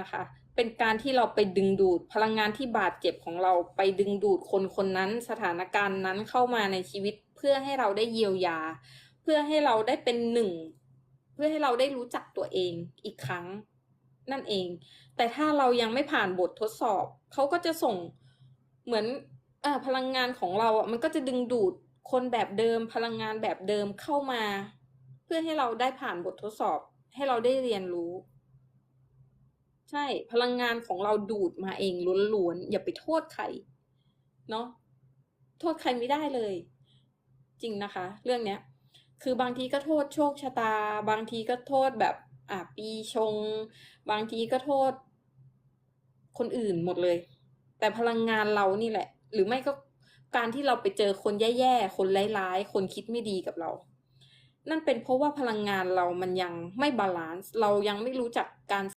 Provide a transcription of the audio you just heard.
นะคะ เป็นการที่เราไปดึงดูดพลังงานที่บาดเจ็บของเราไปดึงดูดคนคนนั้น สถานการณ์นั้นเข้ามาในชีวิตเพื่อให้เราได้เยียวยา เพื่อให้เราได้เป็นหนึ่ง เพื่อให้เราได้รู้จักตัวเองอีกครั้งนั่นเอง แต่ถ้าเรายังไม่ผ่านบททดสอบ เขาก็จะส่งเหมือนอพลังงานของเราอะมันก็จะดึงดูดคนแบบเดิม พลังงานแบบเดิมเข้ามา เพื่อให้เราได้ผ่านบททดสอบ ให้เราได้เรียนรู้ ใช่พลังงานของเราดูดมาเองล้วนๆอย่าไปโทษใครเนาะโทษใครไม่ได้เลย จริงนะคะ เรื่องเนี้ย คือบางทีก็โทษโชคชะตา บางทีก็โทษแบบอ่าปีชง บางทีก็โทษ คนอื่นหมดเลย แต่พลังงานเรานี่แหละ หรือไม่ก็การที่เราไปเจอคนแย่ๆ คนร้ายๆ คนคิดไม่ดีกับเรา นั่นเป็นเพราะว่าพลังงานเรามันยังไม่บาลานซ์ เรายังไม่รู้จักการ